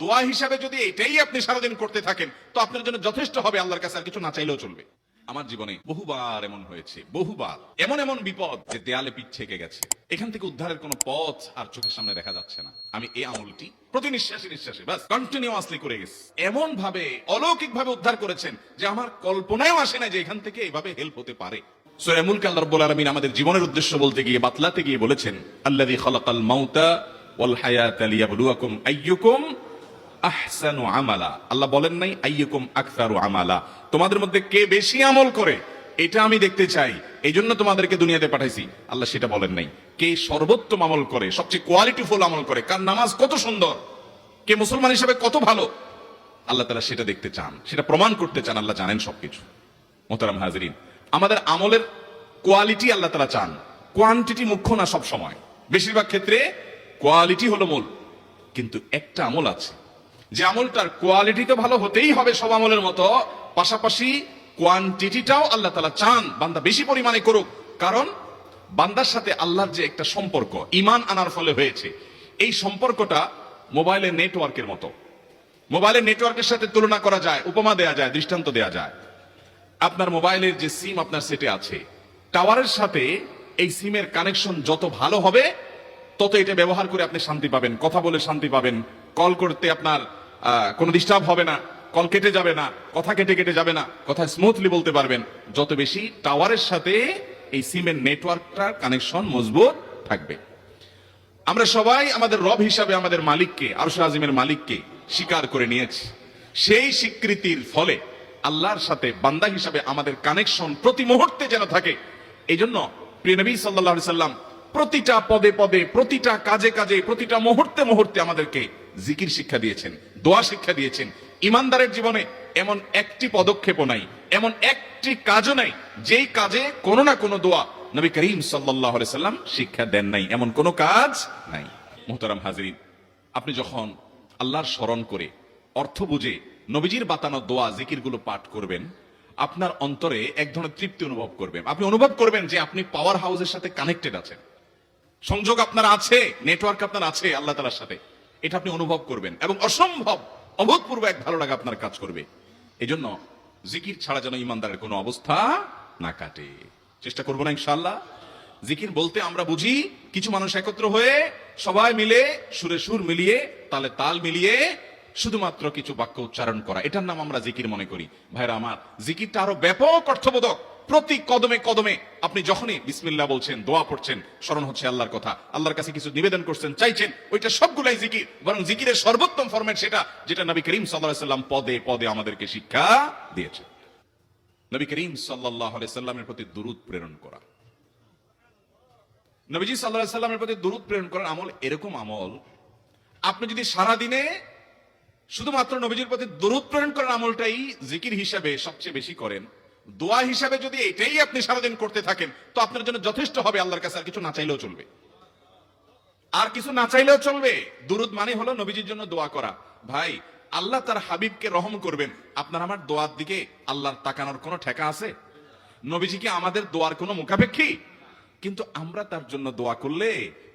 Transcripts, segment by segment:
দোয়া হিসাবে যদি এটাই আপনি সারাদিন করতে থাকেন, তো আপনার জন্য যথেষ্ট হবে, আল্লাহর কাছে আর কিছু না চাইলেও চলবে। আমার জীবনে বহুবার এমন হয়েছে, বহুবার। এমন এমন বিপদ যে দেয়ালে পিঠ থেকে গেছে। এখান থেকে উদ্ধারের কোনো পথ আর চোখের সামনে দেখা যাচ্ছে না। আমি এই আমলটি প্রতি নিঃশ্বাসে নিঃশ্বাসে বাস কন্টিনিউয়াসলি করে গেছি। এমন ভাবে অলৌকিক ভাবে উদ্ধার করেছেন যে আমার কল্পনায়ও আসে না যে এখান থেকে এভাবে হেল্প হতে পারে। সূরা মুলক আল্লাহ রাব্বুল আমাদের জীবনের উদ্দেশ্য বলতে গিয়ে, বাতলাতে গিয়ে বলেছেন, আল্লাযী খালাকাল মাউতা ওয়াল হায়াতা লিয়াবলুয়াকুম আইয়ুকুম আহসানু আমালা। আল্লাহ বলেন নাই, আইয়ুকুম আকসারু আমালা। তোমাদের মধ্যে কে বেশি আমল করে, এটা আমি দেখতে চাই। এই জন্য তোমাদেরকে দুনিয়াতে পাঠাইছি। আল্লাহ সেটা বলেন নাই। কে সর্বোত্তম আমল করে, সবচেয়ে কোয়ালিটিফুল আমল করে, কার নামাজ কত সুন্দর, কে মুসলমান হিসেবে কত ভালো, আল্লাহ তারা সেটা দেখতে চান। সেটা প্রমাণ করতে চান, আল্লাহ জানেন সবকিছু। মোতারাম হাজরিন, আমাদের আমলের কোয়ালিটি আল্লাহ তারা চান। কোয়ান্টিটি মুখ্য না সব সময় বেশিরভাগ ক্ষেত্রে কোয়ালিটি হলো মূল। কিন্তু একটা আমল আছে যে আমলটার কোয়ালিটি তো ভালো হতেই হবে সব আমলের মতো, পাশাপাশি কোয়ান্টিটিটাও আল্লাহ তালা চান, বান্দা বেশি পরিমাণে করুক। কারণ বান্দার সাথে আল্লাহর যে একটা সম্পর্ক ইমান আনার ফলে হয়েছে। এই সম্পর্কটা মোবাইলের নেটওয়ার্কের মতো। মোবাইলের নেটওয়ার্কের সাথে তুলনা করা যায়, উপমা দেয়া যায়, দৃষ্টান্ত দেয়া যায়। আপনার মোবাইলের যে সিম আপনার সেটে আছে, টাওয়ারের সাথে এই সিমের কানেকশন যত ভালো হবে, তত এটা ব্যবহার করে আপনি শান্তি পাবেন, কথা বলে শান্তি পাবেন। কল করতে আপনার কোনো ডিস্টার্ব হবে না কল কেটে যাবে না, কথা কেটে কেটে যাবে না, কথা স্মুথলি বলতে পারবেন। যত বেশি টাওয়ারের সাথে এই সিমের নেটওয়ার্কটার কানেকশন মজবুত থাকবে। আমরা সবাই আমাদের রব হিসাবে আমাদের মালিককে, আরশ আজিমের মালিককে স্বীকার করে নিয়েছি। সেই স্বীকৃতির ফলে আল্লাহর সাথে বান্দা হিসাবে আমাদের কানেকশন প্রতি মুহূর্তে যেন থাকে এই জন্য প্রিয় নবী সাল্লাল্লাহু সাল্লাম প্রতিটা পদে পদে, প্রতিটা কাজে কাজে, প্রতিটা মুহূর্তে মুহূর্তে আমাদেরকে জিকির শিক্ষা দিয়েছেন, দোয়া শিক্ষা দিয়েছেন। ইমানদারের জীবনে এমন একটি পদক্ষেপও নাই, এমন একটি কাজও নাই, যেই কাজে কোনো না কোনো দোয়া নবী করিম সাল্লাম শিক্ষা দেন নাই, এমন কোনো কাজ নাই। মোহতারাম হাজরিন, আপনি যখন আল্লাহর স্মরণ করে অর্থ বুঝে নবীজির বাতানো দোয়া, জিকিরগুলো পাঠ করবেন, আপনার অন্তরে এক ধরনের তৃপ্তি অনুভব করবেন। আপনি অনুভব করবেন যে আপনি পাওয়ার হাউসের সাথে কানেক্টেড আছেন। সংযোগ আপনার আছে নেটওয়ার্ক আপনার আছে, আল্লাহ তালার সাথে। এটা আপনি অনুভব করবেন এবং অসম্ভব, অভূতপূর্ব এক ভালো লাগা আপনার কাজ করবে। এই জন্য জিকির ছাড়া যেন ইমানদারের কোনো অবস্থা না কাটে। চেষ্টা করব না ইনশাল্লাহ জিকির বলতে আমরা বুঝি, কিছু মানুষ একত্র হয়ে সবাই মিলে সুরে সুর মিলিয়ে, তালে তাল মিলিয়ে শুধুমাত্র কিছু বাক্য উচ্চারণ করা। এটার নাম আমরা জিকির মনে করি। ভাইরা আমার, জিকিরটা আরও ব্যাপক অর্থবোধক। প্রতি কদমে কদমে আপনি যখনই বিসমিল্লাহ বলছেন, দোয়া পড়ছেন, স্মরণ হচ্ছে আল্লাহর কথা। আল্লাহর কাছে কিছু নিবেদন করছেন, চাইছেন, ওইটা সবগুলাই জিকির, বরং জিকিরের সর্বোত্তম ফরম্যাট সেটা যেটা নবী করিম সাল্লাহ সাল্লাম পদে পদে আমাদেরকে শিক্ষা দিয়েছে নবী করিম সাল্লাহ সাল্লামের প্রতি দুরুদ প্রেরণ করা। নবীজি সাল্লাহ সাল্লামের প্রতি দুরুদ প্রেরণ করার আমল এরকম আমল, আপনি যদি সারা দিনে শুধুমাত্র নবীজির প্রতি দরুদ প্রেরণ করার আমলটাই জিকির হিসাবে সবচেয়ে বেশি করেন দোয়া হিসাবে যদি এটাই আপনি সারাদিন করতে থাকেন, তো আপনার জন্য যথেষ্ট হবে, আল্লাহর কাছে আর কিছু না চাইলেও চলবে। আর কিছু না চাইলেও চলবে। দুরুদ মানে হলো নবীজির জন্য দোয়া করা। ভাই, আল্লাহ তার হাবিবকে রহম করবেন। আপনার আমার দোয়ার দিকে আল্লাহর তাকানোর কোনো ঠেকা আছে? নবীজি কি আমাদের দোয়ার কোনো মুখাপেক্ষী? কিন্তু আমরা তার জন্য দোয়া করলে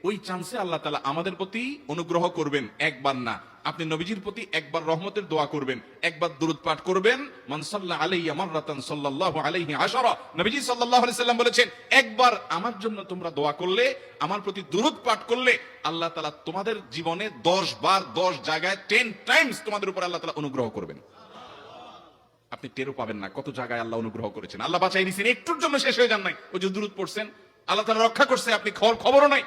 ওই চান্সে আল্লাহ তালা আমাদের প্রতি অনুগ্রহ করবেন, একবার না। আপনি নবীজির প্রতি একবার রহমতের দোয়া করবেন, একবার দুরুদ পাঠ করবেন। মানসাল্লাহ আলাইহি মাররাতান সাল্লাল্লাহু আলাইহি আশারা। নবীজি সাল্লাল্লাহু আলাইহি সাল্লাম বলেছেন, একবার আমার জন্য তোমরা দোয়া করলে, আমার প্রতি দুরুদ পাঠ করলে আল্লাহ তাআলা তোমাদের জীবনে 10 বার 10 জায়গায় 10 টাইমস তোমাদের উপর আল্লাহ তাআলা অনুগ্রহ করবেন। আপনি টেরও পাবেন না কত জায়গায় আল্লাহ অনুগ্রহ করেছেন। আল্লাহ বাঁচাই দিয়েছেন একটুর জন্য শেষ হয়ে যান নাই। ওই যে দূরত পড়ছেন আল্লাহ তালা রক্ষা করছে, আপনি খবর খবরও নাই।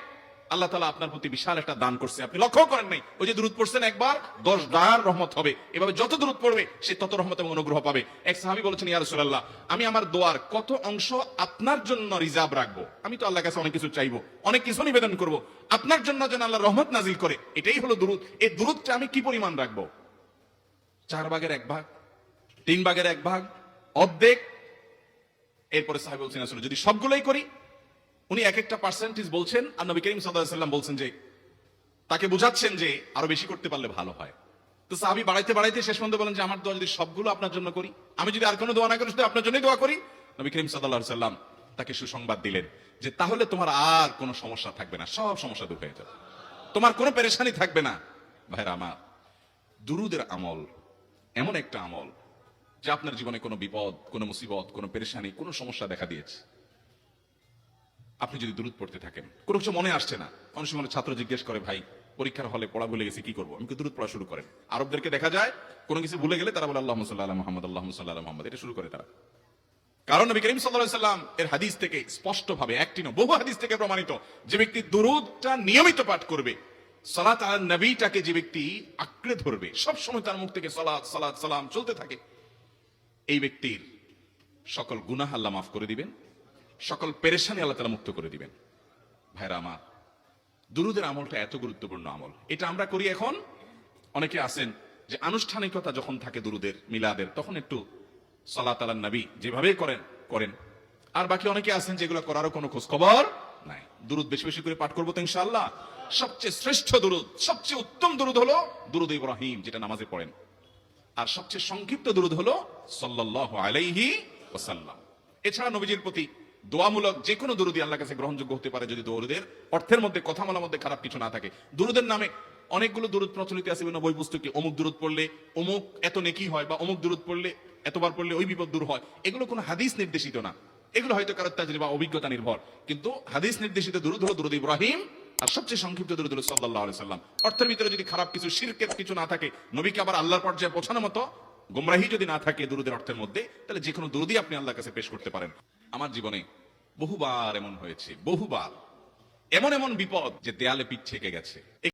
আল্লাহ তালা আপনার প্রতি বিশাল একটা দান করছে, আপনি লক্ষ্য করেন নাই। ওই যে দূরত পড়ছেন একবার, দশ ডার রহমত হবে। এভাবে যত দূরত পড়বে, সে তত রহমত এবং অনুগ্রহ পাবে। এক সাহাবি বলেছেন, ইয়া রাসূলুল্লাহ, আমি আমার দোয়ার কত অংশ আপনার জন্য রিজার্ভ রাখব? আমি তো আল্লাহ কাছে অনেক কিছু চাইব, অনেক কিছু নিবেদন করব। আপনার জন্য যেন আল্লাহ রহমত নাজিল করে। এটাই হলো দুরুদ। এই দুরুদটা আমি কি পরিমাণ রাখব? চার ভাগের এক ভাগ, তিন ভাগের এক ভাগ, অর্ধেক। এরপরে সাহেব বলছেন আসলে যদি সবগুলোই করি উনি এক একটা পার্সেন্টেজ বলছেন আর নবী করিম সাল্লাম বলছেন যে, তাকে বুঝাচ্ছেন যে আরও বেশি করতে পারলে ভালো হয়। তো সাহাবি বাড়াইতে বাড়াইতে শেষ পর্যন্ত বলেন যে, আমার দোয়া যদি সবগুলো আপনার জন্য করি, আমি যদি আর কোনো দোয়া না করি, শুধু আপনার জন্যই দোয়া করি। নবী করিম সাল্লাহ সাল্লাম তাকে সুসংবাদ দিলেন যে, তাহলে তোমার আর কোনো সমস্যা থাকবে না, সব সমস্যা দূর হয়ে যাবে। তোমার কোনো পেরেশানি থাকবে না। ভাইরা আমার, দুরুদের আমল এমন একটা আমল যে আপনার জীবনে কোনো বিপদ, কোনো মুসিবত, কোনো পেরেশানি, কোনো সমস্যা দেখা দিয়েছে। আপনি যদি দূরত পড়তে থাকেন। কোনো কিছু মনে আসছে না। অনেক সময় ছাত্র জিজ্ঞেস করে, ভাই, পরীক্ষার হলে পড়া ভুলে গেছি, কি করব? আমি দূরত পড়া শুরু করেন? আরবদেরকে দেখা যায়, কোনো কিছু ভুলে গেলে তারা বলে আল্লাহ সাল্লাহ মোহাম্মদ আল্লাহ সাল্লাহ মোহাম্মদ। এটা শুরু করে তারা। কারণ নবী করিম সাল্লাহ সাল্লাম এর হাদিস থেকে স্পষ্ট ভাবে একটি নয়, বহু হাদিস থেকে প্রমাণিত, যে ব্যক্তি দুরুদটা নিয়মিত পাঠ করবে, সালাত আল নবীটাকে যে ব্যক্তি আঁকড়ে ধরবে, সব সময় তার মুখ থেকে সালাত সালাত, সালাম চলতে থাকে। এই ব্যক্তির সকল গুনাহ আল্লাহ মাফ করে দিবেন। সকল পেরেশানি আল্লাহ তালা মুক্ত করে দিবেন। ভাইরা আমার, দুরুদের আমলটা এত গুরুত্বপূর্ণ আমল। এটা আমরা করি এখন। অনেকে আছেন যে আনুষ্ঠানিকতা যখন থাকে দুরুদের, মিলাদের, তখন একটু সালাত আলান নবী যেভাবে করেন করেন। আর বাকি অনেকে আছেন যেগুলো করারও কোনো খোঁজ খবর নাই। দুরুদ বেশি বেশি করে পাঠ করব তো ইনশাআল্লাহ। সবচেয়ে শ্রেষ্ঠ দুরুদ, সবচেয়ে উত্তম দুরুদ হলো দুরুদ ইব্রাহিম, যেটা নামাজে পড়েন। আর সবচেয়ে সংক্ষিপ্ত দুরুদ হলো সাল্লাল্লাহু আলাইহি ওয়াসাল্লাম। এছাড়া নবীজির প্রতি দোয়ামূলক যে কোনো দুরুদি আল্লাহর কাছে গ্রহণযোগ্য হতে পারে যদি দরুদের অর্থের মধ্যে, কথা বলার মধ্যে খারাপ কিছু না থাকে। দুরুদের নামে অনেকগুলো দুরুদ প্রচলিত আছে, বিভিন্ন বই পুস্তকে। অমুক দুরুদ পড়লে অমুক এত নেকি হয় বা অমুক দুরুদ পড়লে এতবার পড়লে ওই বিপদ দূর হয়। এগুলো কোনো হাদিস নির্দেশিত না। এগুলো হয়তো কারও তাজরি বা অভিজ্ঞতা নির্ভর। কিন্তু হাদিস নির্দেশিত দুরুদ হলো দুরুদ ইব্রাহিম আর সবচেয়ে সংক্ষিপ্ত দুরুদ হলো আলাইহি সাল্লাম। অর্থের ভিতরে যদি খারাপ কিছু, শিরকের কিছু না থাকে, নবীকে আবার আল্লাহর পর্যায়ে পৌঁছানোর মতো গুমরাহি যদি না থাকে দুরুদের অর্থের মধ্যে, তাহলে যে কোনো দুরুদি আপনি আল্লাহর কাছে পেশ করতে পারেন। আমার জীবনে বহুবার এমন হয়েছে বহুবার। এমন এমন বিপদ যে দেয়ালে পিঠ থেকে গেছে।